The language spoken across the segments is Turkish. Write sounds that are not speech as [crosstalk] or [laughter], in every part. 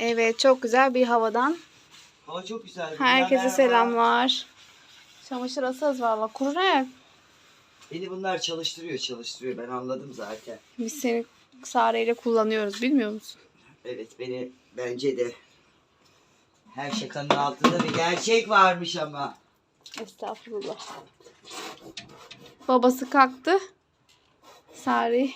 Evet çok güzel bir havadan. Hava çok güzel. Herkese Merhaba. selamlar. Çamaşır asarız valla. Kuru ne? Beni bunlar çalıştırıyor çalıştırıyor ben anladım zaten. Biz seni Sare ile kullanıyoruz bilmiyor musun? Evet beni bence de her şakanın altında bir gerçek varmış ama. Estağfurullah. Babası kalktı. Sare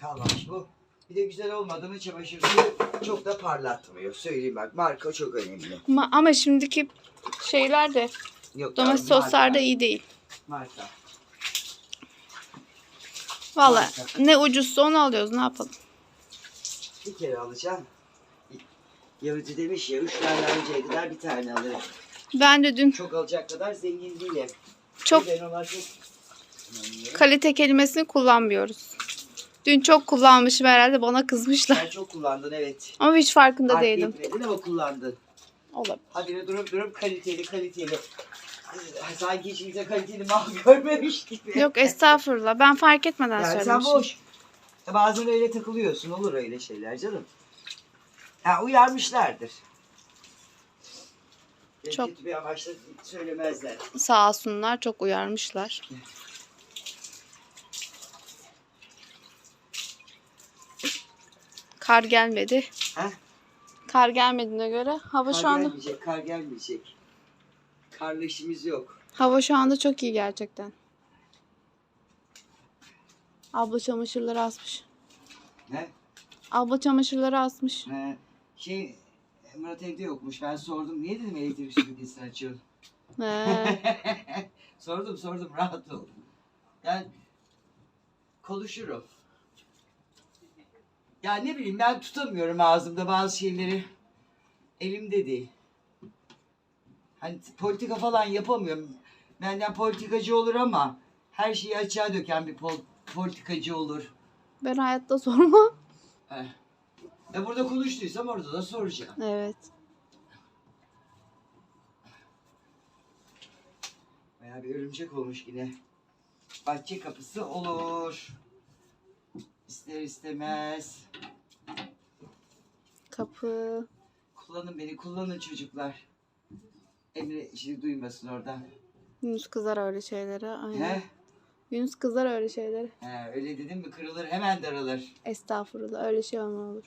Kalmamış bu. Bir de güzel olmadı mı çamaşır suyu çok da parlatmıyor. Söyleyeyim bak marka çok önemli. ama, ama şimdiki şeyler de Yok domates yavrum, soslar da marka, iyi değil. Marka. Valla ne ucuzsa onu alıyoruz ne yapalım. Bir kere alacağım. Yavucu demiş ya üç tane alıncaya kadar bir tane alırım. Ben de dün Çok alacak kadar zengin değilim. çok Ben çok... kalite kelimesini kullanmıyoruz. Dün çok kullanmışım herhalde bana kızmışlar. Sen çok kullandın evet. Ama hiç farkında Fark değilim. etmedin ama kullandın. Olabilir. Habire durup durup kaliteli kaliteli. Sanki hiç kimse kaliteli mal [laughs] görmemiş gibi. Yok estağfurullah. Ben fark etmeden yani sen söylemişim. boş. Ya Bazen öyle takılıyorsun. Olur öyle şeyler canım. Ha uyarmışlardır. Ya Çok. Kötü bir amaçla söylemezler. Sağ olsunlar çok uyarmışlar. Kar gelmedi. Ha? Kar gelmediğine göre hava Kar şu anda gelmeyecek, kar gelmeyecek. Karlı işimiz yok. hava şu anda çok iyi gerçekten. Abla çamaşırları asmış. Ne? Abla çamaşırları asmış. Ha, şey Murat evde yokmuş. Ben sordum. Niye dedim elektrik süpürgesini açıyorsun? He. [laughs] sordum sordum rahat ol. Ben konuşurum. Ya ne bileyim ben tutamıyorum ağzımda bazı şeyleri. Elimde değil. Hani politika falan yapamıyorum. Benden politikacı olur ama her şeyi açığa döken bir pol- politikacı olur. ben hayatta sormam. Heh. E burada konuştuysam orada da soracağım. Evet. Bayağı bir örümcek olmuş yine. Bahçe kapısı olur. İster istemez. Kapı. Kullanın beni, kullanın çocuklar. Emre şimdi duymasın oradan. Yunus kızar öyle şeylere. Aynen. He? Yunus kızar öyle şeylere. He, öyle dedim mi kırılır hemen daralır. Estağfurullah öyle şey olma olur.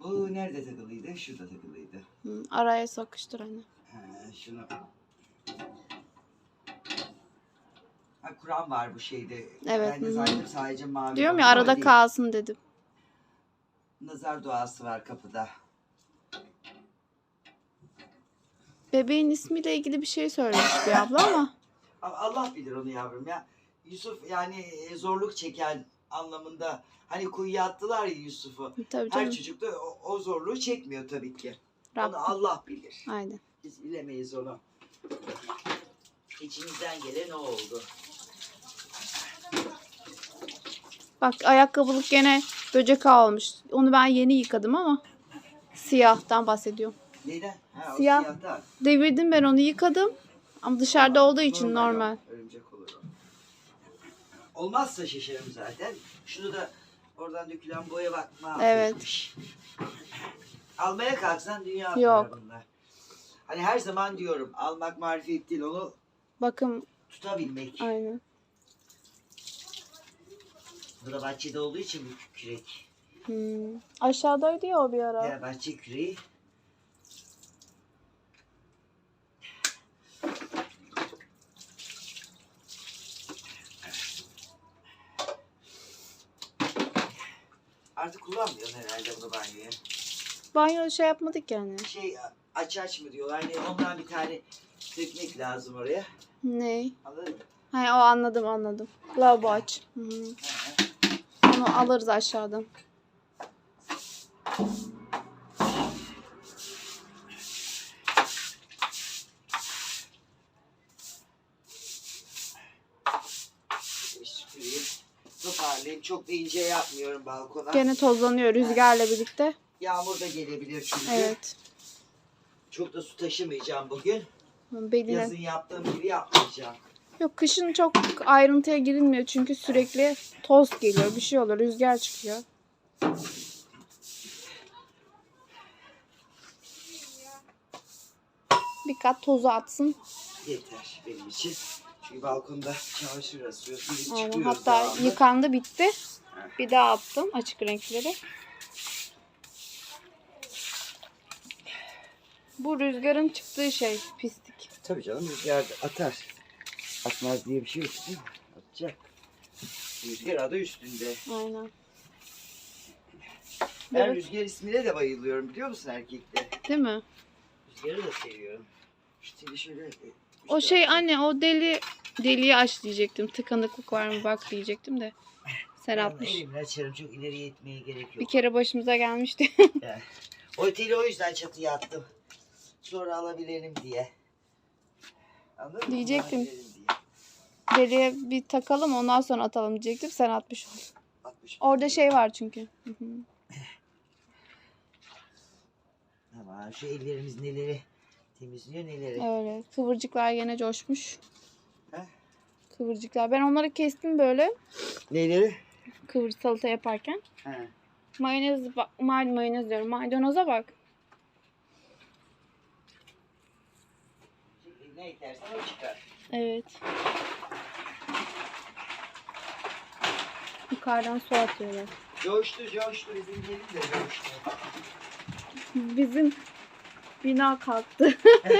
Bu nerede takılıydı? Şurada takılıydı. Hı, araya sokuştur hani. He, şunu. Kur'an var bu şeyde. Evet, Ben de zannettim sadece mavi. Diyorum ya arada değil. kalsın dedim. Nazar duası var kapıda. Bebeğin ismiyle ilgili bir şey söylemiş bir abla ama. [coughs] Allah bilir onu yavrum ya. Yusuf yani e, zorluk çeken anlamında hani kuyuya attılar ya Yusuf'u. Tabii Her canım. çocuk da o, o zorluğu çekmiyor tabii ki. Rabbim. Onu Allah bilir. Aynen. Biz bilemeyiz onu. İçimizden gelen o oldu. Bak ayakkabılık gene böcek ağı olmuş. Onu ben yeni yıkadım ama. Siyahtan bahsediyorum. Neden? Ha, o Siyah. siyahtan. Devirdim ben onu yıkadım. Ama dışarıda olduğu için normal. yok. Örümcek olur o. Olmazsa şaşarım zaten. Şunu da oradan dökülen boya bak Evet. [laughs] Almaya kalksan dünya Yok. bunlar. Hani her zaman diyorum almak marifet değil onu Bakın tutabilmek. aynen. Bu da bahçede olduğu için bu kürek. Hmm. Aşağıdaydı ya o bir ara. Ya bahçe küreği. Artık kullanmıyorsun herhalde bunu banyoya. Banyo şey yapmadık yani. Şey aç aç mı diyorlar. Hani ondan bir tane dökmek lazım oraya. Ne? Anladın mı? He o anladım anladım. Lavabo aç. Hı hı. Hı hı. Onu alırız aşağıdan. Toparlayayım. Çok da ince yapmıyorum balkona. Gene tozlanıyor rüzgarla birlikte. Yağmur da gelebilir çünkü. Evet. Çok da su taşımayacağım bugün. Beline. Yazın yaptığım gibi yapmayacağım. Yok kışın çok ayrıntıya girilmiyor çünkü sürekli toz geliyor bir şey oluyor rüzgar çıkıyor. Bir kat tozu atsın. Yeter benim için. Çünkü balkonda çamaşır asıyoruz. Girip Aynen. çıkıyoruz Hatta devamlı. yıkandı bitti. Bir daha attım açık renkleri. Bu rüzgarın çıktığı şey pislik. Tabii canım rüzgar atar. Atmaz diye bir şey yok değil mi? Atacak. Rüzgar adı üstünde. Aynen. Ben Evet. rüzgar ismine de bayılıyorum biliyor musun erkekte? Değil mi? Rüzgarı da seviyorum. İşte şöyle. O şey anne o deli deliği aç diyecektim. Tıkanıklık var mı bak diyecektim de. Sen Ben atmış. Elimle açarım çok ileriye itmeye gerek Bir yok. kere başımıza gelmişti. [laughs] [laughs] O teli o yüzden çatıya attım. Sonra alabilelim diye. Anladın mı? Diyecektim. Alabilelim diye. Deliğe bir takalım ondan sonra atalım diyecektim. Sen atmış oldun. 60. Orada şey var çünkü. Hı hı. Ama şu ellerimiz neleri temizliyor neleri. Öyle. Kıvırcıklar gene coşmuş. He? Kıvırcıklar. Ben onları kestim böyle. Neleri? Kıvır salata yaparken. He. Mayonez, bak, ma- mayonez diyorum. Maydanoza bak. Ne eklersen o çıkar. Evet. Yukarıdan su atıyorlar. Coştu coştu bizim gelin de coştu. Bizim bina kalktı. [laughs]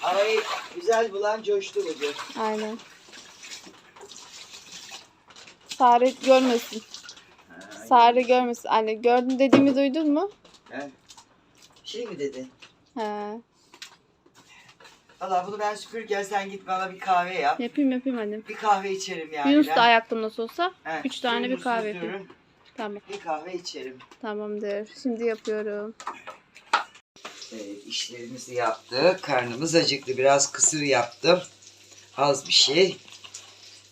Havayı güzel bulan coştu bugün. Aynen. Sare görmesin. Sare görmesin. Anne gördün dediğimi duydun mu? He. Şey mi dedi? He. Valla bunu ben süpürürken sen git bana bir kahve yap. Yapayım yapayım annem. Bir kahve içerim yani. Yunus ben. da ayakta nasıl olsa. He, üç tane bir kahve süzüyorum, yapayım. Tamam. Bir kahve içerim. Tamamdır. Şimdi yapıyorum. Evet, işlerimizi yaptık. Karnımız acıktı. Biraz kısır yaptım. Az bir şey.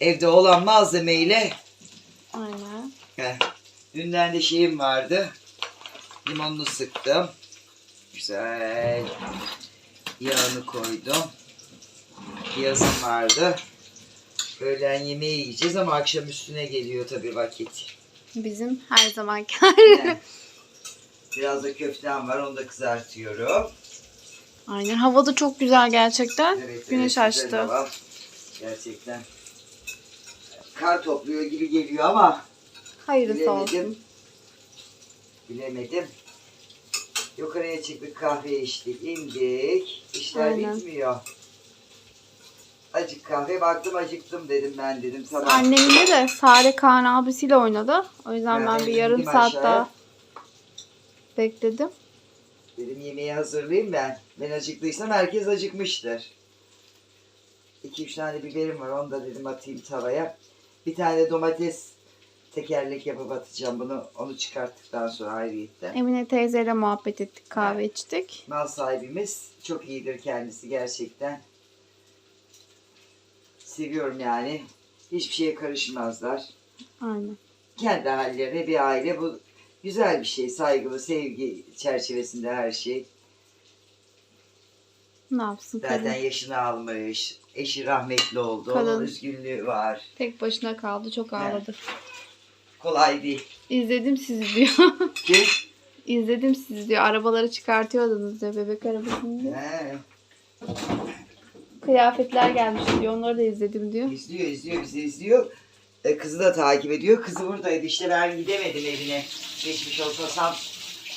Evde olan malzemeyle Aynen. heh, dünden de şeyim vardı. Limonunu sıktım. Güzel. Yağını koydum. Piyazım vardı. Öğlen yemeği yiyeceğiz ama akşam üstüne geliyor tabii vakit. Bizim her zamanki Heh. Biraz da köftem var. Onu da kızartıyorum. Aynen. Hava da çok güzel gerçekten. Evet, Güneş evet, açtı. hava. Gerçekten. Kar topluyor gibi geliyor ama Hayırlısı olsun. bilemedim. Yukarıya çıktık kahve içtik indik. İşler Aynen. bitmiyor. Acık kahve baktım acıktım dedim ben dedim tamam. Annemle de Sare Kaan abisiyle oynadı. O yüzden ben Ben bir yarım saat aşağıya. daha bekledim. Dedim yemeği hazırlayayım ben. Ben acıktıysam herkes acıkmıştır. 2-3 tane biberim var onu da dedim atayım tavaya. Bir tane domates tekerlek yapıp atacağım bunu. Onu çıkarttıktan sonra ayrıyetten. Emine teyzeyle muhabbet ettik, kahve içtik. Mal sahibimiz çok iyidir kendisi gerçekten. Seviyorum yani. Hiçbir şeye karışmazlar. Aynen. Kendi hallerine bir aile bu güzel bir şey. Saygılı, sevgi çerçevesinde her şey. Ne yapsın Zaten kadın? yaşını almış. Eşi rahmetli oldu. Kadın. Onun üzgünlüğü var. Tek başına kaldı, çok ağladı. Kolay değil. İzledim sizi diyor. [laughs] Ki İzledim sizi diyor. Arabaları çıkartıyordunuz diyor, bebek arabasını diyor. he, Kıyafetler gelmiş diyor, onları da izledim diyor. izliyor izliyor bizi izliyor. E, kızı da takip ediyor. Kızı buradaydı. İşte ben gidemedim evine. Geçmiş olsa Sam,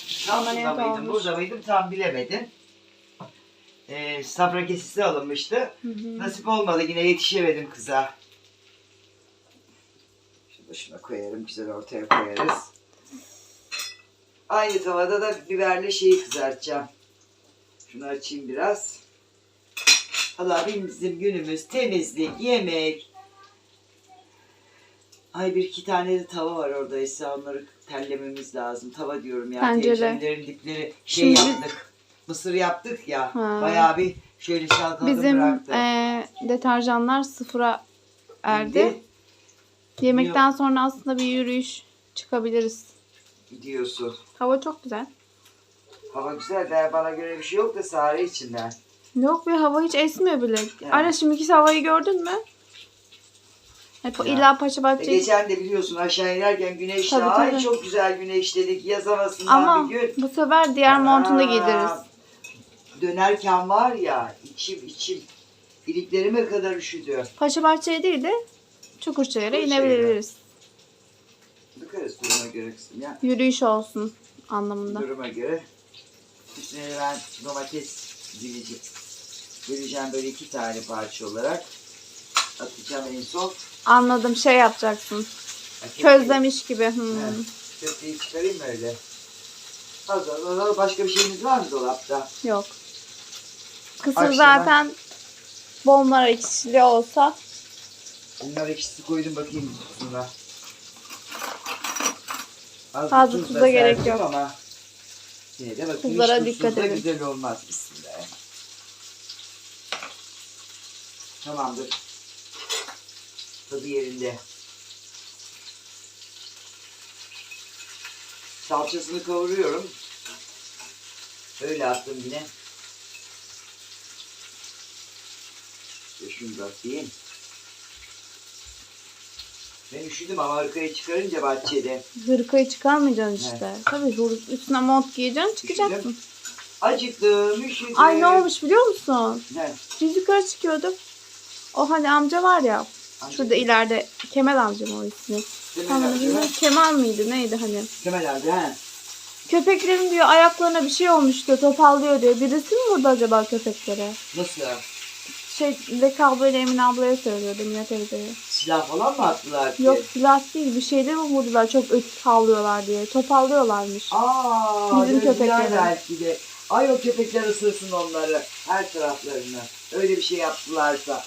Samsun'da mıydım, olmuş. burada mıydım tam bilemedim. E, safra kesisi alınmıştı. Hı hı. Nasip olmadı yine yetişemedim kıza. Şuna koyarım, güzel ortaya koyarız. Aynı tavada da biberli şeyi kızartacağım. Şunu açayım biraz. Allah bizim günümüz temizlik, yemek. Ay bir iki tane de tava var orada Esra onları terlememiz lazım. Tava diyorum ya. Tencere. Tencerelerin dipleri şey Şimdi- yaptık. Mısır yaptık ya. Ha. Bayağı bir şöyle çalkaladım Bizim bıraktım. eee, deterjanlar sıfıra erdi. Şimdi Yemekten sonra aslında bir yürüyüş çıkabiliriz. Gidiyorsun. Hava çok güzel. Hava güzel. Ben, bana göre bir şey yok da Sare içinden. Yok be hava hiç esmiyor bile. Yani. Anne şimdi ikisi havayı gördün mü? Hep Ya. illa paşa E, bahçe. geçen de biliyorsun aşağı inerken güneşli. Tabii, Ay tabii. çok güzel güneşledik. Yaz havasından Ama bir gün. bu sefer diğer montunu da Aa, giydiririz. Dönerken var ya içim içim iliklerime kadar üşüdü. Paşa bahçeye değil de Çukurçayır'a Çukurçayır'a. inebiliriz. Bakarız duruma göre kızım ya. Yürüyüş olsun anlamında. Duruma göre. Üstüne ben domates dileceğim. Böyle iki tane parça olarak. Atacağım en son. Anladım şey yapacaksın. Közlemiş gibi. Hmm. Evet. Köfteyi çıkarayım öyle? Hazır. hazır. Başka bir şeyimiz var mı dolapta? Yok. Kısır Akşama- zaten bomlar ekşili olsa Bunlar ekşisi koydum bakayım tutusuna. Az Fazla tuz tuza gerek yok. Ama yine de bakayım Tuzlara hiç dikkat edin. güzel olmaz. Bismillah. Tamamdır. Tadı yerinde. Salçasını kavuruyorum. Öyle attım yine. Şunu da atayım. Ben üşüdüm ama arkaya çıkarınca bahçede. hırkayı çıkarmayacaksın işte. Tabii hır- üstüne mont giyeceksin çıkacaksın. Üşüdüm. Acıktım, üşüdüm. Ay ne olmuş biliyor musun? Ne? Biz yukarı çıkıyorduk. O hani amca var ya Amca- şurada ileride Kemal amcam o ismi. Kemal Tam amca bilmiyorum, mı? Kemal mıydı neydi hani. Kemal abi he. Köpeklerin diyor ayaklarına bir şey olmuş diyor topallıyor diyor. Birisi mi vurdu acaba köpeklere? Nasıl? Şey Leka ablayla Emine ablaya söylüyordu Emine teyzeye. Silah falan mı attılar ki? Yok silah değil bir şeyle mi vurdular çok öt havlıyorlar diye. Topallıyorlarmış. Aa, Bizim köpekleri. belki de. Ay o köpekler ısırsın onları. Her taraflarını. Öyle bir şey yaptılarsa.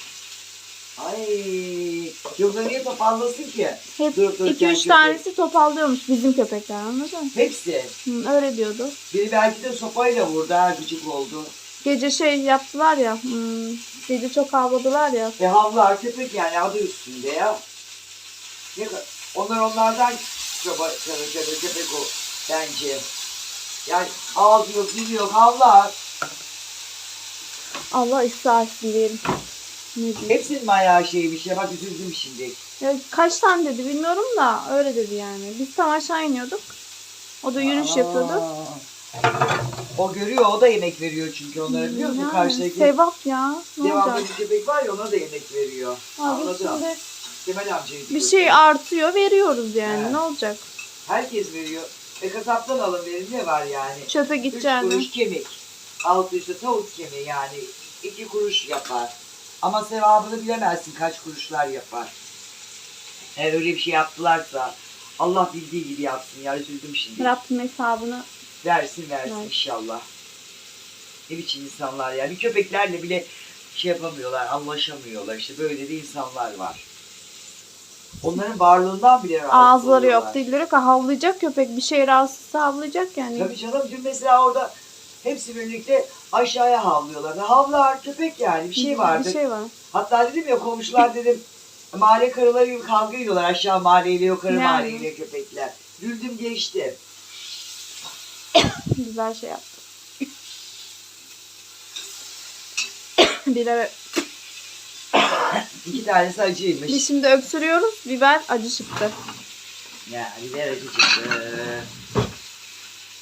Ay, yoksa niye topallasın ki? Hep dururken 2-3 köpek. tanesi topallıyormuş bizim köpekler anladın mı? Hepsi. Hı, öyle diyordu. Biri belki de sopayla vurdu, her küçük oldu. Gece şey yaptılar ya. hmm, gece çok havladılar ya. E havlar köpek yani adı üstünde ya. Ne Onlar onlardan çaba, çaba, çaba, köpek o bence. Yani dili yok, havlar. Allah ıslah etsin diyelim. Ne diyeyim? Hepsinin mi ayağı şeymiş ya bak üzüldüm şimdi. Ya kaç tane dedi bilmiyorum da öyle dedi yani. Biz tam aşağı iniyorduk. O da yürüyüş Aa. O görüyor, o da yemek veriyor çünkü onlara biliyor musun? Karşıdaki Sevap ya. Ne devamlı olacak? bir köpek var ya ona da yemek veriyor. Abi Anladım. şimdi Kemal amcayı bir diyorsun. şey artıyor veriyoruz yani. Evet. Ne olacak? Herkes veriyor. E kasaptan alın verin ne var yani? Çöpe Üç gideceğini. kuruş kemik. Altı üstü tavuk kemiği yani. iki kuruş yapar. Ama sevabını bilemezsin kaç kuruşlar yapar. Eğer öyle bir şey yaptılarsa Allah bildiği gibi yapsın ya üzüldüm şimdi. Rabbim hesabını Versin versin Ver. inşallah. Ne biçim insanlar ya. Bir köpeklerle bile şey yapamıyorlar, anlaşamıyorlar. İşte böyle de insanlar var. Onların varlığından bile rahatsız ağızları yok, oluyorlar. dilleri yok. Havlayacak köpek bir şey rahatsızsa havlayacak yani. Tabii canım dün mesela orada hepsi birlikte aşağıya havlıyorlar. Havlar köpek yani bir şey vardı. Bir şey var. Hatta dedim ya komşular dedim mahalle karıları gibi kavga ediyorlar aşağı mahalleyle yukarı Yani. mahalleyle köpekler. Güldüm geçti. Güzel şey yaptı. [coughs] Biber, İki tanesi acıymış. biz şimdi öksürüyoruz. Biber acı çıktı. Ya biber acı çıktı.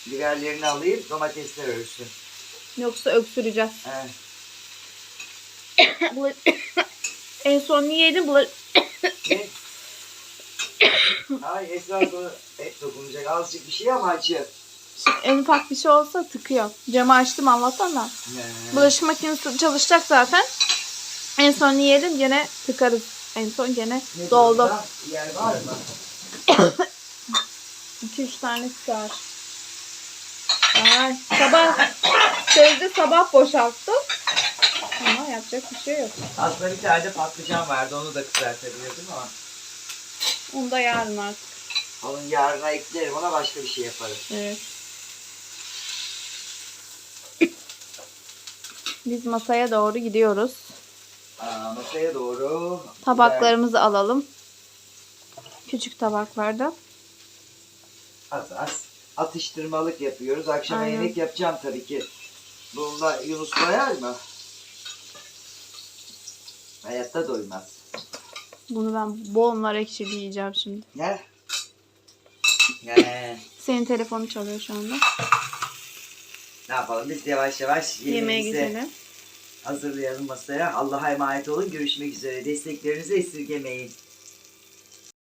Biberlerini alayım domatesler ölsün. Yoksa öksüreceğiz. Evet. [coughs] Bula- [coughs] en son niye yedin? Bula- Ne? Ay Esra sana et dokunacak azıcık bir şey ama acı. En ufak bir şey olsa tıkıyor. Camı açtım Allah'tan da. Bulaşık makinesi çalışacak zaten. En son yiyelim gene tıkarız. En son gene Ne doldu. Yer var mı? [coughs] 2-3 tane sığar. Ay, sabah sözde sabah boşalttım. Ama yapacak bir şey yok. Aslında bir tane de patlıcan vardı onu da kızartabilirdim ama. Onu da yarın artık. Onun yarına eklerim ona başka bir şey yaparım. Evet. Biz masaya doğru gidiyoruz. Aa, masaya doğru. Tabaklarımızı alalım. Küçük tabaklarda. Az az atıştırmalık yapıyoruz. Akşama Aynen. yemek yapacağım tabii ki. Bununla Yunus doyar mı? Hayatta doymaz. Bunu ben bol nar ekşili yiyeceğim şimdi. Gel. [laughs] Gel. Senin telefonun çalıyor şu anda. Ne yapalım biz yavaş yavaş Yemeğe gidelim. hazırlayalım masaya. Allah'a emanet olun. Görüşmek üzere. Desteklerinizi esirgemeyin.